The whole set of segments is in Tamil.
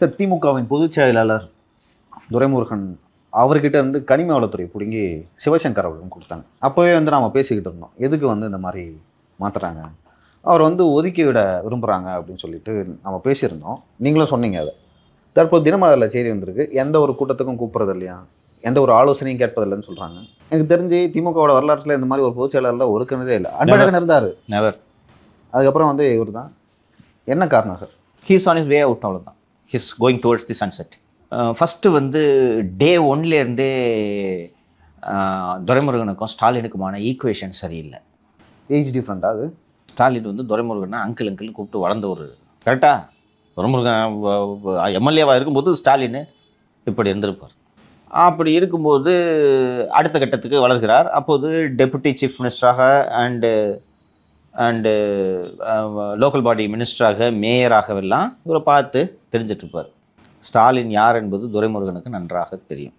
சார் திமுகவின் பொதுச் செயலாளர் துரைமுருகன் அவர்கிட்ட இருந்து கனிம வளத்துறை பிடுங்கி சிவசங்கர் அவர்களும் கொடுத்தாங்க. அப்போவே வந்து நாம பேசிக்கிட்டு இருந்தோம். எதுக்கு வந்து இந்த மாதிரி மாத்துறாங்க? அவர் வந்து ஒதுக்கி விட விரும்புகிறாங்க அப்படின்னு சொல்லிட்டு நம்ம பேசியிருந்தோம். நீங்களும் சொன்னீங்க அதை. தற்போது தினமலரில் செய்தி வந்திருக்கு. எந்த ஒரு கூட்டத்துக்கும் கூப்பிட்றது இல்லையா? எந்த ஒரு ஆலோசனையும் கேட்பதில்லைன்னு சொல்கிறாங்க எனக்கு தெரிஞ்சு திமுகவோட வரலாற்றில் இந்த மாதிரி ஒரு பொதுச் செயலாளரில் ஒருக்கினதே இல்லை. அன்பழகன் இருந்தார். நெவர் அதுக்கப்புறம் வந்து இவர் தான் என்ன காரணம் sir? He's on his way out அவ்வளோதான் his going towards the sunset first வந்து டே ஒன்லேருந்தே துரைமுருகனுக்கும் ஸ்டாலினுக்குமான ஈக்குவேஷன் சரியில்லை. ஏஜ் டிஃப்ரெண்ட்டாக அது? ஸ்டாலின் வந்து துரைமுருகனை அங்கிள் அங்கிள் கூப்பிட்டு வளர்ந்த ஒரு கரெக்டா துரைமுருகன் எம்எல்ஏவாக இருக்கும்போது ஸ்டாலின் இப்படி இருந்திருப்பார். அப்படி இருக்கும்போது அடுத்த கட்டத்துக்கு வளர்கிறார். அப்போது டெபுட்டி சீஃப் மினிஸ்டராக அண்டு அண்டு லோக்கல் பாடி மினிஸ்டராக மேயராகவெல்லாம் இவரை பார்த்து தெரிஞ்சிட்ருப்பார். ஸ்டாலின் யார் என்பது துரைமுருகனுக்கு நன்றாக தெரியும்.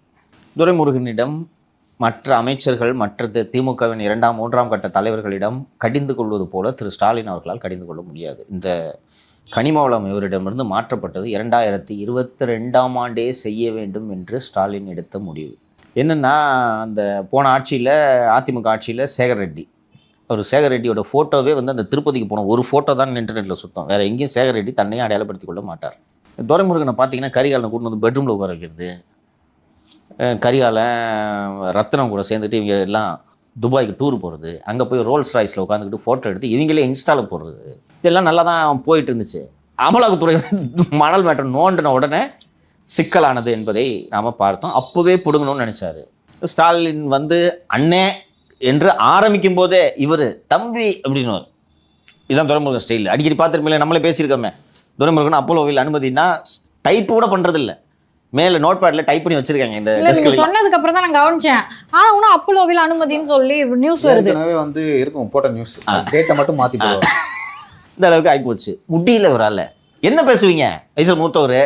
துரைமுருகனிடம் மற்ற அமைச்சர்கள் மற்ற திமுகவின் இரண்டாம் மூன்றாம் கட்ட தலைவர்களிடம் கடிந்து கொள்வது போல திரு ஸ்டாலின் அவர்களால் கடிந்து கொள்ள முடியாது. இந்த கனிமவளம் இவரிடமிருந்து மாற்றப்பட்டது இரண்டாயிரத்தி இருபத்தி ரெண்டாம் ஆண்டே செய்ய வேண்டும் என்று ஸ்டாலின் எடுத்த முடிவு. என்னென்னா அந்த போன ஆட்சியில் அதிமுக ஆட்சியில் சேகர் ரெட்டி. அவர் சேகர் ரெட்டியோட ஃபோட்டோவே வந்து அந்த திருப்பதிக்கு போன ஒரு ஃபோட்டோ தான் இன்டர்நெட்டில் சுத்தம். வேறு எங்கேயும் சேகர் ரெட்டி தன்னையும் அடையாளப்படுத்திக் கொள்ள மாட்டார். துரைமுருகனை பார்த்தீங்கன்னா கரிகாலனை கூட்டு வந்து பெட்ரூமில் உட்கார வைக்கிறது. கரிகாலன் ரத்னம் கூட சேர்ந்துட்டு இவங்க எல்லாம் துபாய்க்கு டூர் போகிறது அங்கே போய் ரோல்ஸ் ராய்ஸில் உட்காந்துக்கிட்டு ஃபோட்டோ எடுத்து இவங்களே இன்ஸ்டாவில் போடுறது. இதெல்லாம் நல்லா தான் போயிட்டு இருந்துச்சு. அமலாக்கத்துறை மணல் மேட்டர் நோண்டின உடனே சிக்கலானது என்பதை நாம் பார்த்தோம். அப்போவே பிடுங்கணும்னு நினச்சாரு. ஸ்டாலின் வந்து அண்ணே என்று ஆரம்பிக்கும் போதே இவர் தம்பி அப்படின்னு இதுதான் துறைமுருகன் ஸ்டைல் அடிக்கடி பார்த்துருப்பீங்களே நம்மளே பேசியிருக்கோமே. துரைமுருகன் அப்போலோவில் அனுமதினா டைப் கூட பண்ணுறதில்ல மேலே நோட் பேடில் டைப் பண்ணி வச்சிருக்காங்க இந்த டெஸ்கில் சொன்னதுக்கு அப்புறம் தான் நான் கவனிச்சேன். ஆனா இன்னும் அப்போலோவில் அனுமதின்னு சொல்லி நியூஸ் வருது. ஏற்கனவே வந்து இருக்கும் போட்ட நியூஸ் டேட்டை மட்டும் போடுவாங்க இந்த அளவுக்கு ஆகிப்போச்சு முடியல இவரால் என்ன பேசுவீங்க? வயசில் மூத்தவர்.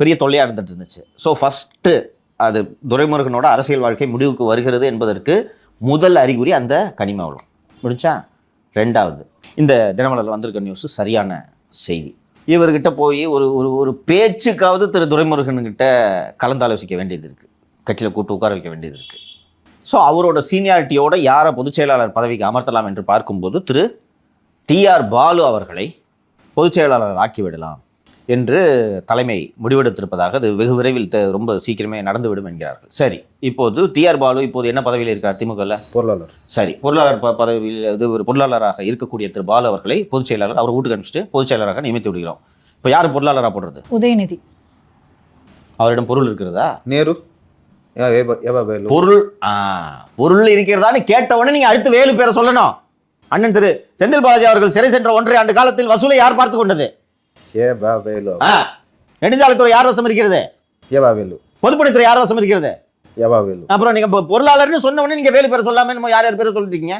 பெரிய தொல்லையாக இருந்துட்டு இருந்துச்சு. ஸோ ஃபஸ்ட்டு அது துரைமுருகனோட அரசியல் வாழ்க்கை முடிவுக்கு வருகிறது என்பதற்கு முதல் அறிகுறி அந்த கனிமவளம். முடிச்சா? ரெண்டாவது இந்த தினமலரில் வந்திருக்க நியூஸ் சரியான செய்தி. இவர்கிட்ட போய் ஒரு ஒரு ஒரு பேச்சுக்காவது திரு துரைமுருகன்கிட்ட கலந்தாலோசிக்க வேண்டியது இருக்குது கட்சியில் கூட்டு உட்கார வைக்க வேண்டியது இருக்குது ஸோ அவரோட சீனியாரிட்டியோட யாரை பொதுச் செயலாளர் பதவிக்கு அமர்த்தலாம் என்று பார்க்கும்போது திரு டிஆர் பாலு அவர்களை பொதுச் செயலாளர் ஆக்கிவிடலாம் என்று தலைமை முடிவெடுத்திருப்பதாக அது வெகு விரைவில் ரொம்ப சீக்கிரமே நடந்துவிடும் என்கிறார்கள். சரி இப்போது டிஆர் பாலு இப்போது என்ன பதவியில் இருக்கார் திமுகவில் பொருளாளர். சரி பொருளாளர் ப- பதவியில் இது ஒரு பொருளாளராக இருக்கக்கூடிய திரு பாலு அவர்களை பொதுச் செயலாளர் அவர் வீட்டுக்கு அனுப்பிச்சிட்டு பொதுச் செயலாளராக நியமித்து விடுகிறோம். இப்போ யார் பொருளாளராக போடுறது? உதயநிதி. அவரிடம் பொருள் இருக்கிறதா? நேரு. பொருள் ஆ பொருள் இருக்கிறதான்னு கேட்ட உடனே நீங்க அடுத்து வேலு பேரை சொல்லணும். அண்ணன் திரு செந்தில் பாலாஜி அவர்கள் சிறை சென்ற ஒன்றரை ஆண்டு காலத்தில் வசூலை யார் பார்த்து கொண்டது? ஏவா வேலு ஆ, நெடுஞ்சாலைத்துறை யார் வசம் இருக்கிறது? ஏவா வேலு பொதுப்பணித்துறை யார் வசம் இருக்கிறது? ஏவா வேலு அப்புறம் நீங்க பொ- பொருளாளர்னு சொன்ன உடனே நீங்க வேலு பேரை சொல்லாம நம்ம யார் யார் பேரை சொல்லிட்டீங்க?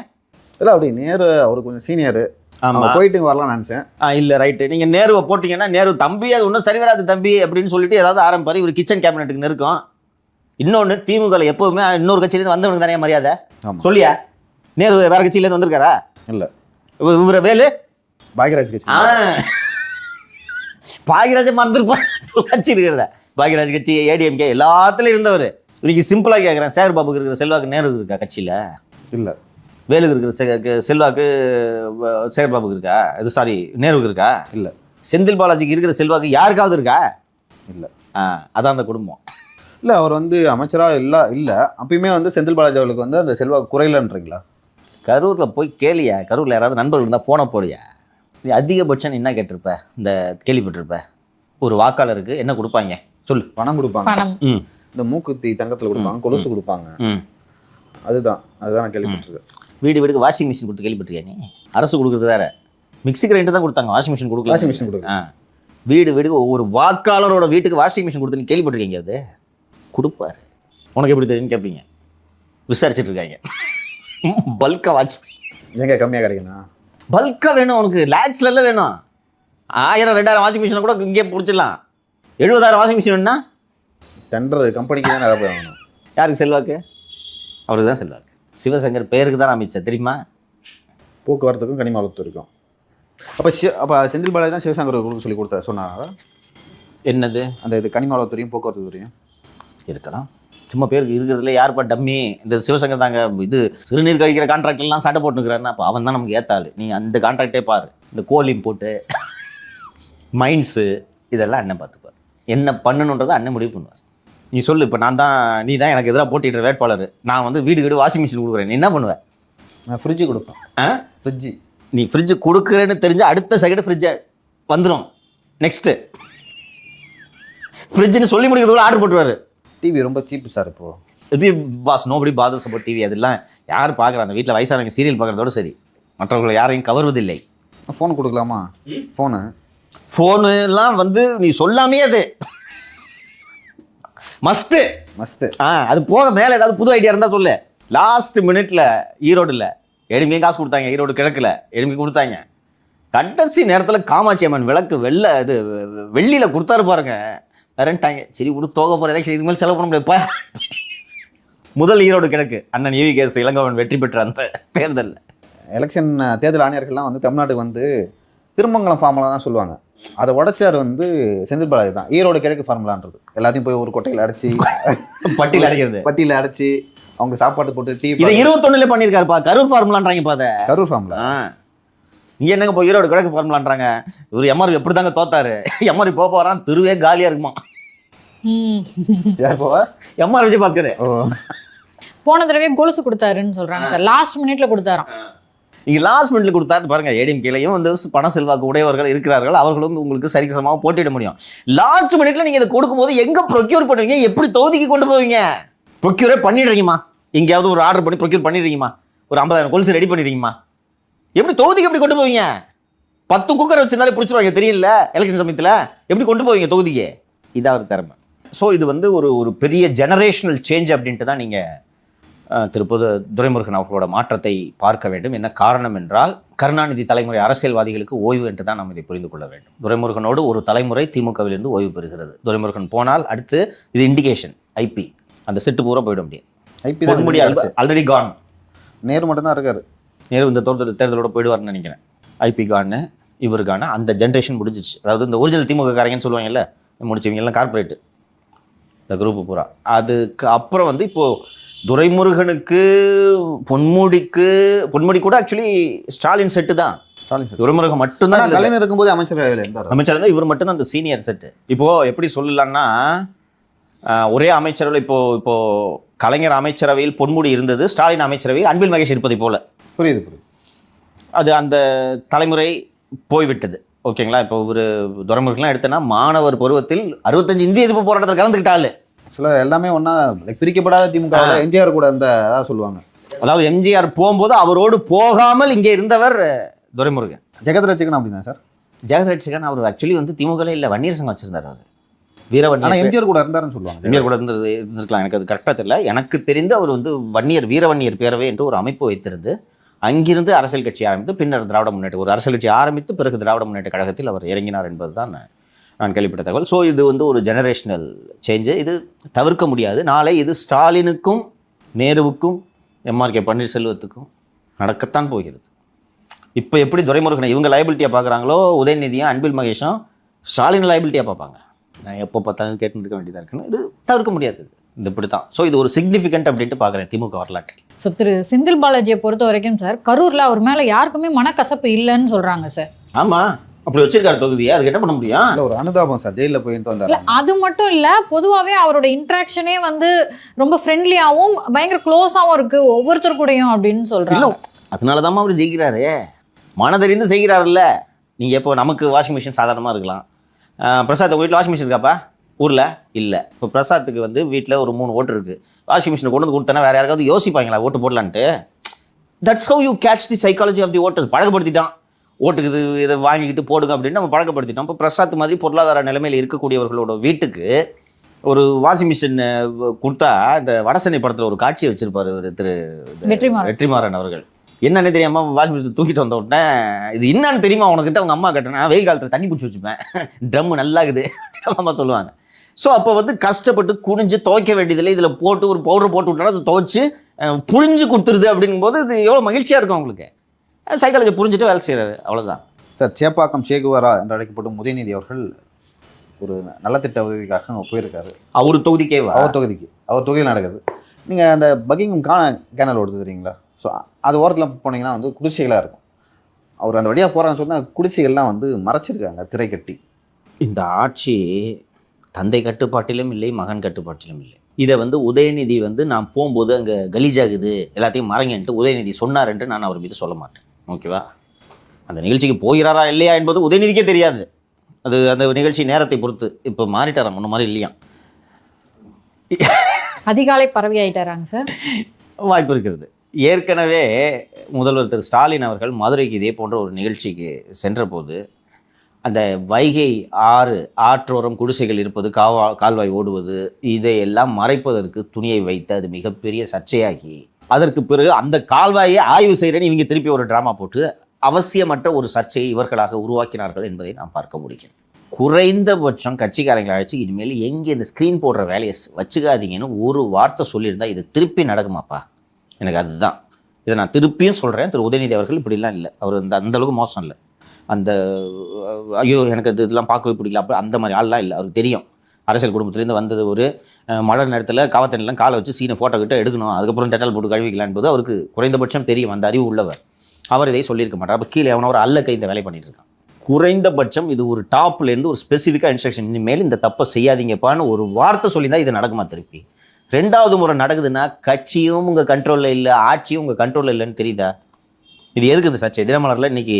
இல்லை அப்படி நேரு அவர் கொஞ்சம் சீனியர் ஆமா. போயிட்டு வரலாம்னு நினச்சேன். ஆ, இல்ல ரைட்டு நீங்க நேருவை போட்டீங்கன்னா நேரு தம்பி அது ஒன்றும் சரி வராது தம்பி அப்படின்னு சொல்லிட்டு ஏதாவது ஆரம்பிப்பாரு. இவர் கிச்சன் கேபினெட்டுக்கு நெருக்கம். இன்னொன்னு திமுக எப்பவுமே இன்னொரு கட்சியிலேருந்து வந்தவனுக்கு தானே மரியாதை. சொல்லியா? நேரு வேற கட்சியிலேருந்து வந்திருக்காரா? இல்லை. இவ- இவர வேலு? பாக்யராஜ் கட்சி. ஆ. பாக்யராஜ மறந்துருப்பான் கட்சி இருக்கிறத பாக்யராஜ் கட்சி ஏடிஎம்கே எல்லாத்துலயும் இருந்தவர். இன்னைக்கு சிம்பிளா கேட்குறேன் சேகர் பாபுக்கு இருக்கிற செல்வாக்கு நேரு இருக்கா கட்சியில? இல்லை. வேலுக்கு இருக்கிற செல்வாக்கு சேகர் பாபுக்கு இருக்கா? இது சாரி நேருவுக்கு இருக்கா? இல்லை. செந்தில் பாலாஜிக்கு இருக்கிற செல்வாக்கு யாருக்காவது இருக்கா? இல்லை. ஆ அதான் அந்த குடும்பம். இல்லை அவர் வந்து அமைச்சராக இல்லை இல்லை. அப்பயுமே வந்து செந்தில் பாலாஜி அவர்களுக்கு வந்து அந்த செல்வா குறையலன்றீங்களா? கரூர்ல போய் கேளியா. கரூர்ல யாராவது நண்பர்கள் இருந்தால் ஃபோனை போடுயா? நீ அதிகபட்சம் நீ என்ன கேட்டிருப்ப? இந்த கேள்விப்பட்டிருப்ப? ஒரு வாக்காளருக்கு என்ன கொடுப்பாங்க? சொல்லு. பணம் கொடுப்பாங்க. இந்த மூக்குத்தி தங்கத்தில் கொடுப்பாங்க கொலுசு கொடுப்பாங்க. ம். அதுதான். அதுதான் நான் கேள்விப்பட்டிருக்கேன். வீடு வீடுக்கு வாஷிங் மிஷின் கொடுத்து கேள்விப்பட்டிருக்கியா நீ? அரசு கொடுக்குறது வேற. மிக்ஸி கிரைண்டர் தான் கொடுத்தாங்க. வாஷிங் மிஷின் கொடுக்கல. வாஷிங் மிஷின் கொடுக்கு வீடு வீடுக்கு ஒவ்வொரு வாக்காளரோட வீட்டுக்கு வாஷிங் மிஷின் கொடுத்து நீ கேள்விப்பட்டிருக்கீங்க அது? கொடுப்பாரு. உனக்கு எப்படி தெரியும்னு கேட்பீங்க விசாரிச்சுட்டு இருக்காங்க. பல்காக வாட்ச் எங்க கம்மியாக கிடைக்குண்ணா பல்காக வேணும் உனக்கு லேக்ஸ்ல வேணும். ஆயிரம் ரெண்டாயிரம் வாஷிங் மிஷினை கூட இங்கே பிடிச்சிடலாம். எழுபதாயிரம் வாஷிங் மிஷின் வேணும்னா? டெண்டர் கம்பெனிக்கு தான் நிறைய வாங்கணும் யாருக்கு செல்வாக்கு? அவருக்கு தான் செல்வாக்கு. சிவசங்கர் பேருக்கு தான் அமைச்சர் தெரியுமா? போக்குவரத்துக்கும் கனிம வளர்த்து இருக்கும். அப்போ சி அப்போ செந்தில் பாலாஜி தான் சிவசங்கர் கொடுக்க சொல்லி கொடுத்த சொன்னாரா? என்னது? அந்த இது கனிம வளத்துறையும் போக்குவரத்து துறையும் இருக்கலாம். சும்மா பேருக்கு இருக்கிறதுல யாருப்பா டம்மி? இந்த சிவசங்கர் தாங்க இது சிறுநீர் கழிக்கிற கான்ட்ராக்ட் எல்லாம் சண்டை போட்டுக்கிறாருன்னா அப்போ அவன் தான் நமக்கு ஏத்தாள். நீ அந்த கான்ட்ராக்டே பாரு. இந்த கோலிம் போட்டு மைண்ட்ஸு இதெல்லாம் அண்ணன் பார்த்துப்பார் என்ன பண்ணணுன்றதை அண்ணன் முடிவு பண்ணுவார். நீ சொல்லு இப்போ நான் தான் நீ தான் எனக்கு எதிராக போட்டிடுற வேட்பாளர். நான் வந்து வீடு வீடு வாஷிங் மிஷின் கொடுக்குறேன். நீ என்ன பண்ணுவ? நான் ஃப்ரிட்ஜு கொடுப்பேன். ஆ? ஃப்ரிட்ஜு நீ ஃப்ரிட்ஜு கொடுக்குறேன்னு தெரிஞ்ச அடுத்த செகண்ட் ஃப்ரிட்ஜை வந்துடும் நெக்ஸ்ட்டு ஃப்ரிட்ஜுன்னு சொல்லி முடிக்கிறதுக்குள்ள ஆர்டர் போட்டுருவாரு. டிவி ரொம்ப சீப்பு சார் இப்போ. இது boss nobody bothers about TV அதெல்லாம் யார் பார்க்குறா? அந்த வீட்டில் வயசானவங்க சீரியல் பார்க்குறதோட சரி. மற்றவர்களை யாரையும் கவர்வதில்லை. ஃபோன் கொடுக்கலாமா? ஃபோனு ஃபோனுலாம் வந்து நீ சொல்லாமே அது. மஸ்ட்டு மஸ்ட்டு ஆ அது போக மேலே ஏதாவது புது ஐடியா இருந்தால் சொல்லு. லாஸ்ட் மினிட்ல ஈரோடுல எளிமையும் காசு கொடுத்தாங்க. ஈரோடு கிழக்குல எளிமை கொடுத்தாங்க. கடைசி நேரத்தில் காமாட்சி அம்மன் விளக்கு வெள்ளை இது வெள்ளியில் கொடுத்தாரு பாருங்க. வரேன்ட்டாங்க சரி விடு தோக போகிற எலெக்ஷன் இதுக்கு மேலே செலவு பண்ண முடியாதுப்பா முதல் ஈரோடு கிழக்கு அண்ணன் ஈவி கேஸ் இளங்கவன் வெற்றி பெற்ற அந்த தேர்தலில். எலெக்ஷன் தேர்தல் ஆணையர்கள்லாம் வந்து தமிழ்நாட்டுக்கு வந்து திருமங்கலம் ஃபார்முலா தான் சொல்லுவாங்க. அதை உடைச்சார் வந்து செந்தில் பாலாஜி தான். ஈரோடு கிழக்கு ஃபார்முலான்றது எல்லாத்தையும் போய் ஒரு கொட்டையில் அடைச்சி பட்டியல் அடைக்கிறது. பட்டியில் அடைச்சி அவங்க சாப்பாடு போட்டு டீ இதை இருபத்தொன்னுல பண்ணியிருக்காருப்பா கரூர் ஃபார்முலான்றாங்க பாத கரூர் ஃபார்முலா இங்க என்னங்க போய் ஈரோடு கிழக்கு ஃபார்முலான்றாங்க இவர் எம்ஆர் எப்படி தாங்க தோத்தாரு? எம்ஆர் போக போறான் தெருவே காலியா இருக்குமா. யார் போவா? எம்ஆர் விஜயபாஸ்கர் ஓ. போன தடவை கொலுசு கொடுத்தாருன்னு சொல்றாங்க சார். லாஸ்ட் மினிட்ல கொடுத்தாராம். இங்க லாஸ்ட் மினிட்ல கொடுத்தாரு. பாருங்க ஏடிஎம் கீழையும் வந்து பண செல்வாக்கு உடையவர்கள் இருக்கிறார்கள். அவர்களும் உங்களுக்கு சரிசமமாக போட்டியிட முடியும். லாஸ்ட் மினிட்ல நீங்க இதை கொடுக்கும்போது எங்க ப்ரொக்யூர் பண்ணுவீங்க? எப்படி தொகுதிக்கு கொண்டு போவீங்க? ப்ரொக்யூரே பண்ணிடுறீங்கம்மா. எங்கேயாவது ஒரு ஆர்டர் பண்ணி ப்ரொக்யூர் பண்ணிடுறீங்கம்மா. ஒரு ஐம்பதாயிரம் கொலுசு ரெடி பண்ணிடுறீங்கம்மா. எப்படி தொகுதிக்கு எப்படி கொண்டு போவீங்க? பத்து குக்கர் வச்சிருந்தாலே பிடிச்சிருவாங்க தெரியல எலெக்ஷன் சமயத்தில். எப்படி கொண்டு போவீங்க தொகுதிக்கு? இதான் ஒரு திறமை. ஸோ இது வந்து ஒரு ஒரு பெரிய ஜெனரேஷனல் சேஞ்ச் அப்படின்ட்டு தான் நீங்கள் திருப்பது துரைமுருகன் அவர்களோட மாற்றத்தை பார்க்க வேண்டும். என்ன காரணம் என்றால் கருணாநிதி தலைமுறை அரசியல்வாதிகளுக்கு ஓய்வு என்று தான் நாம் இதை புரிந்து கொள்ள வேண்டும். துரைமுருகனோடு ஒரு தலைமுறை திமுகவிலிருந்து ஓய்வு பெறுகிறது. துரைமுருகன் போனால் அடுத்து இது இண்டிகேஷன் ஐபி அந்த செட்டு பூரா போயிட முடியாது IP Ponmudi already gone Nehru மட்டும் தான் இருக்காரு. நேரு இந்த தேர்தல் தேர்தலோட போயிடுவார்னு நினைக்கிறேன். ஐபி கான்னு இவர் கான அந்த ஜென்ரேஷன் முடிஞ்சிச்சு அதாவது இந்த ஒரிஜினல் திமுக காரங்கன்னு சொல்லுவாங்கல்ல முடிச்சவங்க எல்லாம் கார்ப்பரேட்டு இந்த குரூப் பூரா. அதுக்கு அப்புறம் வந்து இப்போ துரைமுருகனுக்கு பொன்முடிக்கு பொன்முடி கூட ஆக்சுவலி ஸ்டாலின் செட்டு தான். துரைமுருகன் மட்டும்தான் கலைஞர் இருக்கும்போது இருந்தார். அமைச்சர் இருந்தால் இவர் மட்டும் தான் அந்த சீனியர் செட்டு இப்போ எப்படி சொல்லலாம்னா ஒரே அமைச்சரவையில் இப்போ இப்போ கலைஞர் அமைச்சரவையில் பொன்முடி இருந்தது ஸ்டாலின் அமைச்சரவையில் அன்பில் மகேஷ் இருப்பதை போல. புரியுது புரியுது. அது அந்த தலைமுறை போய்விட்டது. ஓகேங்களா? இப்போ ஒரு துரைமுருகன்லாம் எடுத்தனா மாணவர் பருவத்தில் அறுபத்தஞ்சு இந்திய எதிர்ப்பு போராட்டத்தில் கலந்துக்கிட்டாள் ஆக்சுவலாக எல்லாமே ஒன்றா பிரிக்கப்படாத திமுக எம்ஜிஆர் கூட அந்த அதான் சொல்லுவாங்க. அதாவது எம்ஜிஆர் போகும்போது அவரோடு போகாமல் இங்கே இருந்தவர் துரைமுருகன். ஜெகத் ரசிகன் அப்படிதான் சார். ஜெகத் ரட்சகன் அவர் ஆக்சுவலி வந்து திமுகல இல்லை வன்னியர் சங்கம் வச்சிருந்தார் அவர். ஆனா வீரவன்னியர் எம்ஜிஆர் கூட இருந்தாருன்னு சொல்லுவாங்க. எம்ஜிஆர் கூட இருந்தது இருந்திருக்கலாம் எனக்கு அது கரெக்டாக தெரியல. எனக்கு தெரிந்து அவர் வந்து வன்னியர் வீரவன்னியர் பேரவை என்று ஒரு அமைப்பு வைத்திருந்து அங்கிருந்து அரசியல் கட்சி ஆரம்பித்து பின்னர் திராவிட முன்னேற்ற ஒரு அரசியல் கட்சி ஆரம்பித்து பிறகு திராவிட முன்னேற்ற கழகத்தில் அவர் இறங்கினார் என்பது தான் நான் கேள்விப்பட்ட தகவல். ஸோ இது வந்து ஒரு ஜெனரேஷனல் சேஞ்சு இது தவிர்க்க முடியாது. நாளை இது ஸ்டாலினுக்கும் நேருவுக்கும் எம்ஆர்கே பன்னீர்செல்வத்துக்கும் நடக்கத்தான் போகிறது. இப்போ எப்படி துரைமுருகனை இவங்க லைபிலிட்டியாக பார்க்குறாங்களோ உதயநிதியும் அன்பில் மகேஷும் ஸ்டாலின் லைபிலிட்டியாக பார்ப்பாங்க. நான் எப்போ பார்த்தாலும் கேட்டு இருக்க வேண்டியதாக இருக்குன்னு இது தவிர்க்க முடியாது. இது இப்படி தான் ஸோ இது ஒரு சிக்னிஃபிகண்ட் அப்படின்ட்டு பார்க்குறேன் திமுக வரலாற்றில். ஸோ திரு செந்தில் பாலாஜியை பொறுத்த வரைக்கும் சார் கரூர்ல அவர் மேல யாருக்குமே மனக்கசப்பு இல்லைன்னு சொல்றாங்க சார் ஆமாம் அப்படி வச்சிருக்காரு தொகுதியை அதுக்கு என்ன பண்ண முடியும்? இல்ல ஒரு அனுதாபம் சார் ஜெயிலில் போயிட்டு இல்ல வந்தார் அது மட்டும் இல்ல பொதுவாவே அவரோட இன்ட்ராக்ஷனே வந்து ரொம்ப ஃப்ரெண்ட்லியாவும் பயங்கர க்ளோஸாவும் இருக்கு ஒவ்வொருத்தர் கூடயும் அப்படின்னு சொல்றாங்க. அதனால தான் அவர் ஜெயிக்கிறாரு. மனதிலிருந்து செய்கிறாருல்ல. நீங்கள் இப்போ நமக்கு வாஷிங் மிஷின் சாதாரணமாக இருக்கலாம். பிரசாத் வீட்டில் வாஷிங் மிஷின் இருக்காப்பா? ஊரில்? இல்லை. இப்போ பிரசாத்துக்கு வந்து வீட்டில் ஒரு மூணு ஓட்டு இருக்குது வாஷிங் மிஷினை கொண்டு வந்து கொடுத்தனா வேறு யாருக்காவது யோசிப்பாங்களா? ஓட்டு போடலான்ட்டு? That's how you catch the psychology of the voters பழக்கப்படுத்திட்டான். ஓட்டுக்கு இது இதை வாங்கிக்கிட்டு போடுங்க அப்படின்னு நம்ம பழக்கப்படுத்திட்டோம். இப்போ பிரசாத் மாதிரி பொருளாதார நிலைமையில் இருக்கக்கூடியவர்களோட வீட்டுக்கு ஒரு வாஷிங் மிஷின் கொடுத்தா இந்த வடசென்னை படத்தில் ஒரு காட்சியை வச்சிருப்பாரு திரு வெற்றிமாறன். அவர்கள். என்னன்னு தெரியாம வாஷிங் மிஷின் தூக்கிட்டு வந்த உடனே இது என்னன்னு தெரியுமா உனக்கிட்ட? அவங்க அம்மா கேட்டேன். வெயில் காலத்தில் தண்ணி பிடிச்சி வச்சுப்பேன். ட்ரம் நல்லாகுது. அம்மா சொல்லுவாங்க. ஸோ அப்போ வந்து கஷ்டப்பட்டு குனிஞ்சு துவைக்க வேண்டியதில்லை. இதில் போட்டு ஒரு பவுடர் போட்டு விட்டோம்னா அதை துவைச்சு புழிஞ்சு கொடுத்துருது அப்படிங்கும்போது இது எவ்வளோ மகிழ்ச்சியாக இருக்கும் அவங்களுக்கு. சைக்காலஜி புரிஞ்சுட்டு வேலை செய்கிறாரு அவ்வளோதான் சார் சேப்பாக்கம் சேகுவாரா என்று அழைக்கப்படும் உதயநிதி அவர்கள் ஒரு நலத்திட்ட உதவிக்காக போயிருக்காரு. அவர் தொகுதிக்கேவா? அவர் தொகுதிக்கு. அவர் தொகுதியில் நடக்குது. நீங்கள் அந்த பக்கிங்கம் கா கேனல் ஓடுது தெரியுங்களா ஸோ அது ஓரத்தில் போனீங்கன்னா வந்து குடிசைகளாக இருக்கும். அவர் அந்த வழியாக போகிறான்னு சொன்னால் குடிசைகள்லாம் வந்து மறைச்சிருக்காங்க திரை கட்டி. இந்த ஆட்சி தந்தை கட்டுப்பாட்டிலும் இல்லை மகன் கட்டுப்பாட்டிலும் இல்லை. இதை வந்து உதயநிதி வந்து நான் போகும்போது அங்கே கலீஜாகுது எல்லாத்தையும் மறைங்கன்ட்டு உதயநிதி சொன்னாருன்ட்டு நான் அவர் மீது சொல்ல மாட்டேன். ஓகேவா? அந்த நிகழ்ச்சிக்கு போகிறாரா இல்லையா என்பது உதயநிதிக்கே தெரியாது. அது அந்த நிகழ்ச்சி நேரத்தை பொறுத்து. இப்போ மாறிட்டாராம் முன்ன மாதிரி இல்லையா? அதிகாலை பரவி ஆயிட்டாராங்க சார். வாய்ப்பு இருக்கிறது. ஏற்கனவே முதல்வர் திரு ஸ்டாலின் அவர்கள் மதுரைக்கு இதே போன்ற ஒரு நிகழ்ச்சிக்கு சென்றபோது அந்த வைகை ஆறு ஆற்றோரம் குடிசைகள் இருப்பது காவா கால்வாய் ஓடுவது இதையெல்லாம் மறைப்பதற்கு துணியை வைத்து அது மிகப்பெரிய சர்ச்சையாகி அதற்கு பிறகு அந்த கால்வாயை ஆய்வு செய்கிறேன்னு இவங்க திருப்பி ஒரு ட்ராமா போட்டு அவசியமற்ற ஒரு சர்ச்சையை இவர்களாக உருவாக்கினார்கள் என்பதை நாம் பார்க்க முடிகிறது. குறைந்தபட்சம் கட்சிக்காரங்களை அழைச்சி இனிமேல் எங்கே இந்த ஸ்க்ரீன் போடுற வேலையை வச்சுக்காதீங்கன்னு ஒரு வார்த்தை சொல்லியிருந்தா இது திருப்பி நடக்குமாப்பா? எனக்கு அதுதான். இதை நான் திருப்பியும் சொல்கிறேன் திரு. உதயநிதி அவர்கள் இப்படிலாம் இல்லை. அவர் இந்த அந்த அளவுக்கு மோசம் இல்லை. அந்த ஐயோ எனக்கு அது இதெல்லாம் பார்க்கவே பிடிக்கல. அப்போ அந்த மாதிரி ஆள்லாம் இல்லை. அவருக்கு தெரியும். அரசியல் குடும்பத்திலேருந்து வந்தது ஒரு அஹ், மழை நேரத்தில் காவத்தண்ணிலாம் காலை வச்சு சீனை ஃபோட்டோ கிட்ட எடுக்கணும். அதுக்கப்புறம் டெட்டால் போட்டு கழுவிக்கலாம் என்பது அவருக்கு குறைந்தபட்சம் தெரியும். அந்த அறிவு உள்ளவர். அவர் இதை சொல்லியிருக்க மாட்டார். அப்போ கீழே அவனை ஒரு அல்ல கை இந்த வேலை பண்ணிட்டு இருக்கான். குறைந்தபட்சம் இது ஒரு டாப்லேருந்து ஒரு ஸ்பெசிஃபிக்காக இன்ஸ்ட்ரக்ஷன் இனிமேல் இந்த தப்பை செய்யாதீங்கப்பான்னு ஒரு வார்த்தை சொல்லியிருந்தால் இது நடக்குமா திருப்பி? ரெண்டாவது முறை நடக்குதுன்னா கட்சியும் உங்கள் கண்ட்ரோலில் இல்லை ஆட்சியும் உங்கள் கண்ட்ரோலில் இல்லைன்னு தெரியுதா? இது எதுக்கு இந்த சர்ச்சை? தினமலரில் இன்றைக்கி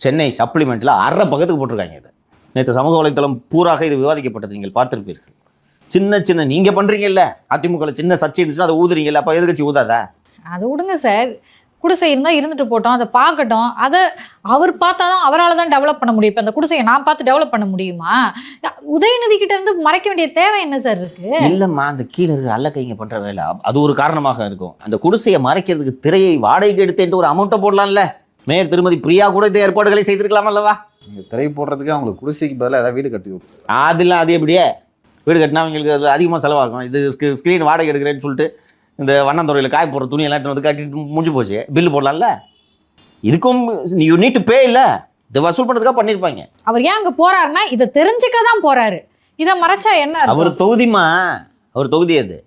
சென்னை சப்ளிமெண்ட்டில் அரை பக்கத்துக்கு போட்டிருக்காங்க இது. நேற்று சமூக வலைத்தளம் பூராக இது விவாதிக்கப்பட்டது நீங்கள் பார்த்திருப்பீர்கள். சின்ன சின்ன நீங்கள் பண்ணுறீங்கல்ல அதிமுகவில் சின்ன சர்ச்சை இருந்துச்சுன்னா அதை ஊதுறீங்கல்ல? அப்போ எதிர்கட்சி ஊதாதா? அதை விடுங்க சார். குடிசை இருந்தால் இருந்துட்டு போட்டோம். அதை பார்க்கட்டும். அதை அவர் பார்த்தா தான் அவரால் தான் டெவலப் பண்ண முடியும். இப்போ அந்த குடிசையை நான் பார்த்து டெவலப் பண்ண முடியுமா? உதயநிதி கிட்ட இருந்து மறைக்க வேண்டிய தேவை என்ன சார் இருக்கு? இல்லைம்மா அந்த கீழே இருக்கிற அல்ல கைங்க பண்ணுற வேலை. அது ஒரு காரணமாக இருக்கும். அந்த குடிசையை மறைக்கிறதுக்கு திரையை வாடகைக்கு எடுத்துட்டு ஒரு அமௌண்ட்டை போடலாம்ல. மேயர் திருமதி பிரியா கூட இந்த ஏற்பாடுகளை செய்திருக்கலாம் அல்லவா திரை போடுறதுக்கு அவங்களுக்கு குடிசைக்கு பதிலாக ஏதாவது வீடு கட்டி அதெல்லாம் அது எப்படியே? வீடு கட்டினா அவங்களுக்கு அது அதிகமாக செலவாகும். இது ஸ்க்ரீன் வாடகை எடுக்கிறேன்னு சொல்லிட்டு இந்த வண்ணந்துறையில் காய போடுற துணி எல்லாம் வந்து கட்டிட்டு முடிஞ்சு போச்சு. பில்லு போடலாம்ல? இதுக்கும் யூ நீட் டு பே இல்லை? இது வசூல் பண்ணுறதுக்காக பண்ணியிருப்பாங்க. அவர் ஏன் அங்கே போறாருன்னா இதை தெரிஞ்சுக்க தான் போறாரு. இதை மறைச்சா என்ன அர்த்தம்? அவர் தொகுதிமா அவர் தொகுதி அது.